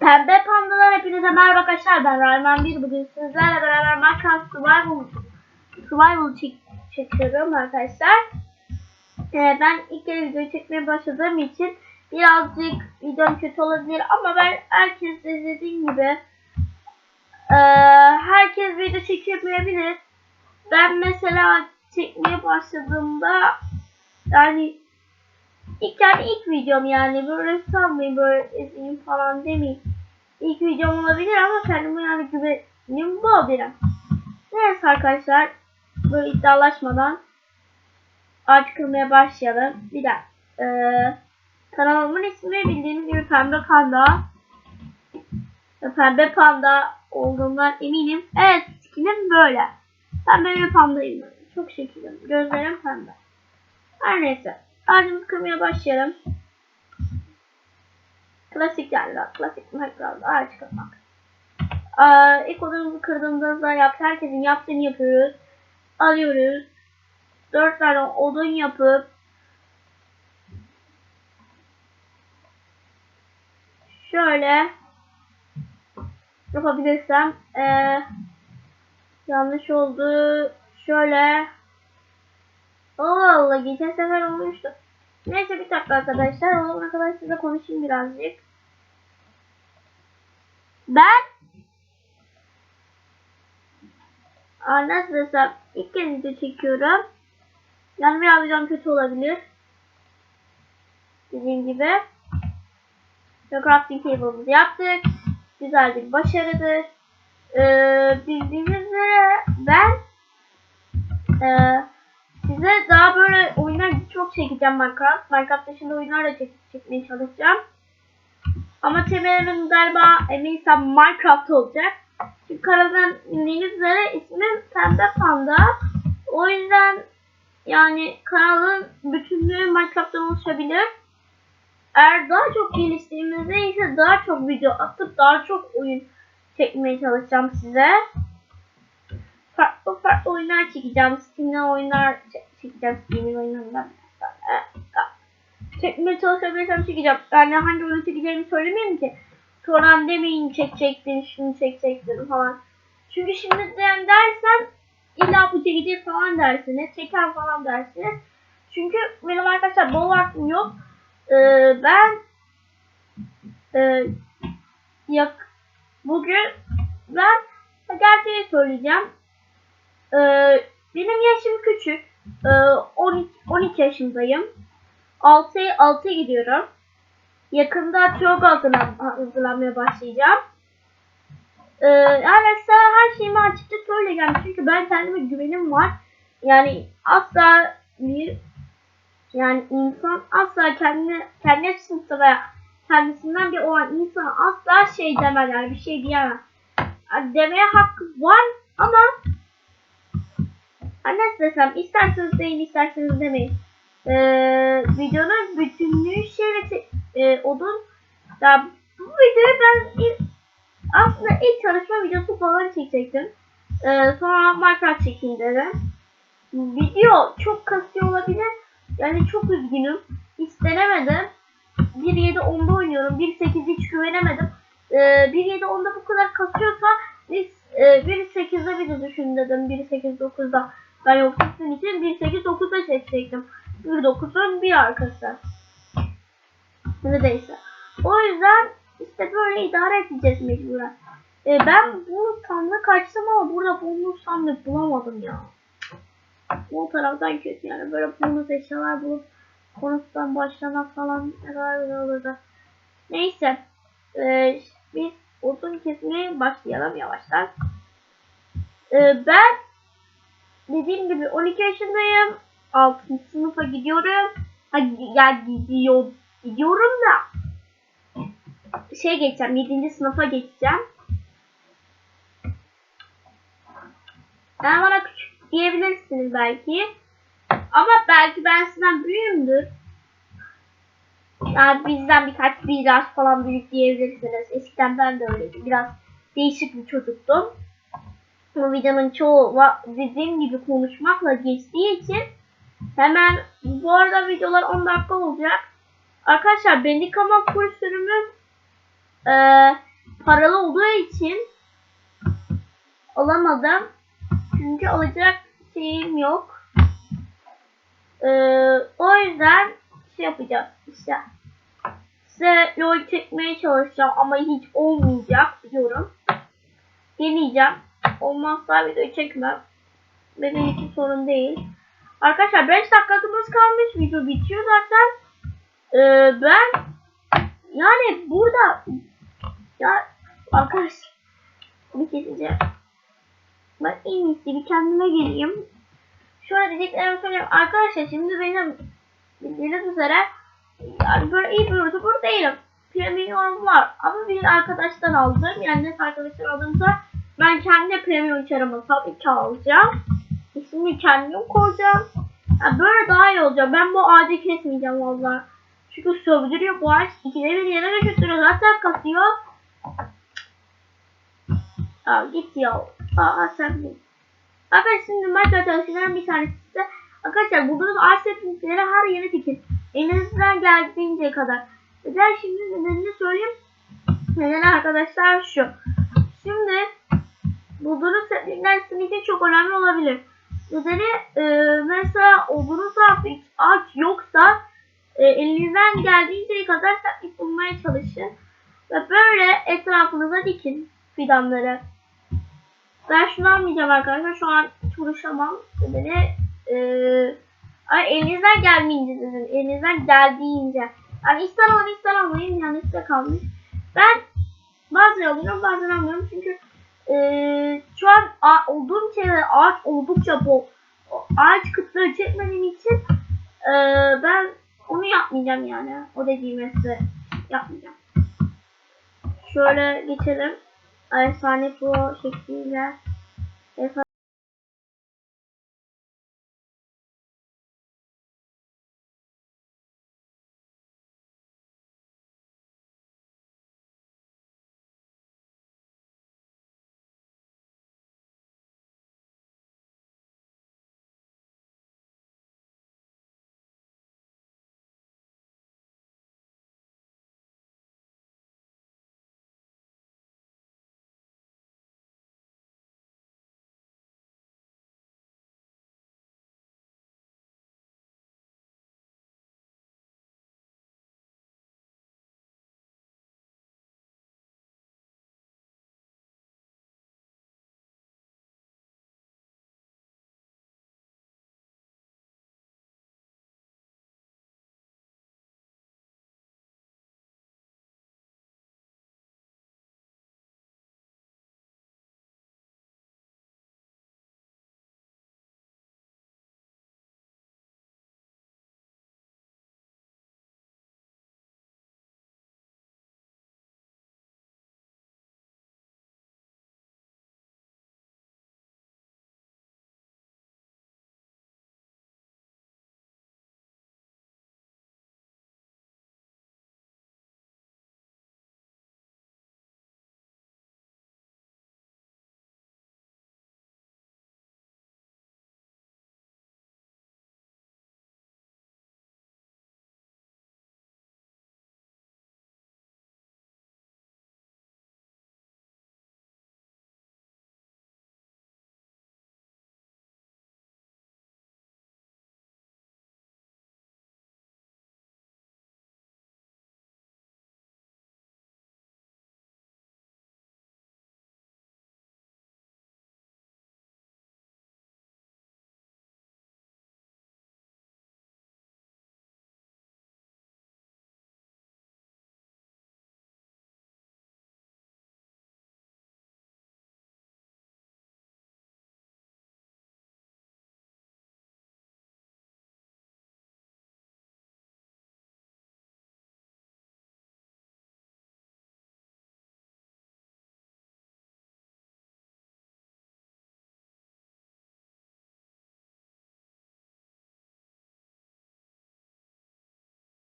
Pembe Panda'dan hepinize merhaba arkadaşlar. Ben Rayman 1. Bugün sizlerle beraber Minecraft Survival, Survival çek çekiyorum arkadaşlar. Ee, ben ilk kere video çekmeye başladığım için birazcık videom kötü olabilir ama ben herkes de dediğim gibi ee, herkes video çekemeyebilir. Ben mesela çekmeye başladığımda yani İlk yani ilk videom yani böyle sanmayın böyle ezeyim falan demeyeyim. İlk videom olabilir ama kendime yani güvenim bu biraz. Neyse arkadaşlar böyle iddialaşmadan artık kırmaya başlayalım. Bir de ee, kanalımın ismi bildiğiniz gibi Pembe Panda. Pembe Panda olduğundan eminim. Evet skinim böyle. Pembe bir pandayım. ben. Çok şekilim. Gözlerim pembe. Her neyse. Ağacımızı kırmaya başlayalım. Klasik yani klasik Minecraft ağaç kırmak. Ee, ilk odamızı kırdığımızda yap, herkesin yaptığını yapıyoruz. Alıyoruz. Dört tane odun yapıp şöyle yapabilirsem ee, yanlış oldu. Şöyle Allah Allah geçen sefer olmuştu. Neyse bir dakika arkadaşlar. O zamana kadar size konuşayım birazcık. Ben Aa, nasıl ilk kez video çekiyorum. Yani biraz videom kötü olabilir. Dediğim gibi. Ve crafting table'ımızı yaptık. Güzel bir başarıdır. Ee, bildiğiniz üzere ben eee Size daha böyle oyunlar çok çekeceğim Minecraft. Minecraft dışında oyunlar da çek çekmeye çalışacağım. Ama temelim galiba eminsem Minecraft olacak. Çünkü kanalın bildiğiniz üzere ismim Pembe Panda. O yüzden yani kanalın bütünlüğü Minecraft'tan oluşabilir. Eğer daha çok geliştiğimizde ise daha çok video atıp daha çok oyun çekmeye çalışacağım size farklı farklı oyunlar çekeceğim. Steam'den oyunlar çekeceğim. Steam'in oyunlarından. Çekmeye çalışabilirsem çekeceğim. Yani hangi oyunu çekeceğimi söylemeyeyim ki. Sonra demeyin çekecektin, şunu çekecektin falan. Çünkü şimdi dersen illa bu çekeceğiz falan dersiniz. Çeker falan dersiniz. Çünkü benim arkadaşlar bol vaktim yok. Ee, ben e, yak, bugün ben gerçeği söyleyeceğim. Ee, benim yaşım küçük. Ee, 12, 12 yaşındayım. 6 6 gidiyorum. Yakında çok hazırlanmaya başlayacağım. Ee, size her şeyimi açıkça söyleyeceğim. Çünkü ben kendime güvenim var. Yani asla bir yani insan asla kendine kendi sınıfta veya kendisinden bir olan insan asla şey demez bir şey diyemez. Yani demeye hakkı var ama nasıl desem isterseniz deyin isterseniz demeyin. Ee, videonun bütünlüğü şeyle e, odun ya bu videoyu ben ilk, aslında ilk çalışma videosu falan çekecektim. Ee, sonra Minecraft çekeyim dedim. Video çok kasıyor olabilir. Yani çok üzgünüm. İstenemedim. 1.7 onda oynuyorum. 1.8 hiç güvenemedim. Ee, 1.7 onda bu kadar kasıyorsa biz e, 1.8'de bir düşün dedim. 1.8 9'da. Ben yoksa sizin için 1.8.9'da seçecektim. 1.9'un bir arkası. Neredeyse. O yüzden işte böyle idare edeceğiz mecburen. Ee, ben bu sandık açtım ama burada bonus sandık bulamadım ya. Bu taraftan kötü yani böyle bonus eşyalar bulup konusdan başlamak falan ne kadar güzel olurdu. Neyse. Ee, biz odun kesmeye başlayalım yavaştan. Ee, ben dediğim gibi 12 yaşındayım. 6. sınıfa gidiyorum. Ha, ya gidiyor, gidiyorum da şey geçeceğim. 7. sınıfa geçeceğim. Yani bana küçük diyebilirsiniz belki. Ama belki ben sizden büyüğümdür. Yani bizden birkaç biraz falan büyük diyebilirsiniz. Eskiden ben de öyleydim. Biraz değişik bir çocuktum bu videonun çoğu dediğim gibi konuşmakla geçtiği için hemen bu arada videolar 10 dakika olacak. Arkadaşlar Bandicama full e, paralı olduğu için alamadım. Çünkü alacak şeyim yok. E, o yüzden şey yapacağız işte. Size yol çekmeye çalışacağım ama hiç olmayacak biliyorum. Deneyeceğim. Olmazsa videoyu çekmem. Benim için sorun değil. Arkadaşlar 5 dakikamız kalmış. Video bitiyor zaten. Ee, ben yani burada ya arkadaşlar bir keseceğim. Ben en iyisi bir kendime geleyim. Şöyle dediklerimi söyleyeyim. Arkadaşlar şimdi benim bildiğiniz üzere yani böyle iyi bir YouTuber değilim. Premium var ama bir arkadaştan aldım. Yani arkadaştan aldımsa ben kendi premium çarımı tabii ki alacağım. İsmini kendim koyacağım. Yani böyle daha iyi olacak. Ben bu ağacı kesmeyeceğim valla. Çünkü sövdürüyor bu ağaç. İkide bir yere de götürüyor. Zaten kasıyor. Aa git ya. Aa sen git. Arkadaşlar şimdi Minecraft çalışmaların bir tanesi size. Arkadaşlar bulduğunuz ağaç setlikleri her yere dikin. Elinizden geldiğince kadar. Neden şimdi nedenini söyleyeyim. Neden arkadaşlar şu. Şimdi bulduğunuz setlikler sizin için çok önemli olabilir. Nedeni e, mesela olduğunuz hiç ağaç yoksa e, elinizden geldiğince kadar setlik bulmaya çalışın. Ve böyle etrafınıza dikin fidanları. Ben şunu almayacağım arkadaşlar. Şu an uğraşamam. Nedeni e, elinizden gelmeyince dedim. Elinizden geldiğince. Yani ister alın ister almayın. Yani size kalmış. Ben bazen alıyorum bazen almıyorum. Çünkü ee, şu an a- olduğum çevrede ağaç oldukça bol. Ağaç kıtlığı çekmediğim için ee, ben onu yapmayacağım yani. O dediğim size yapmayacağım. Şöyle geçelim. Efsane pro şekliyle. Efsane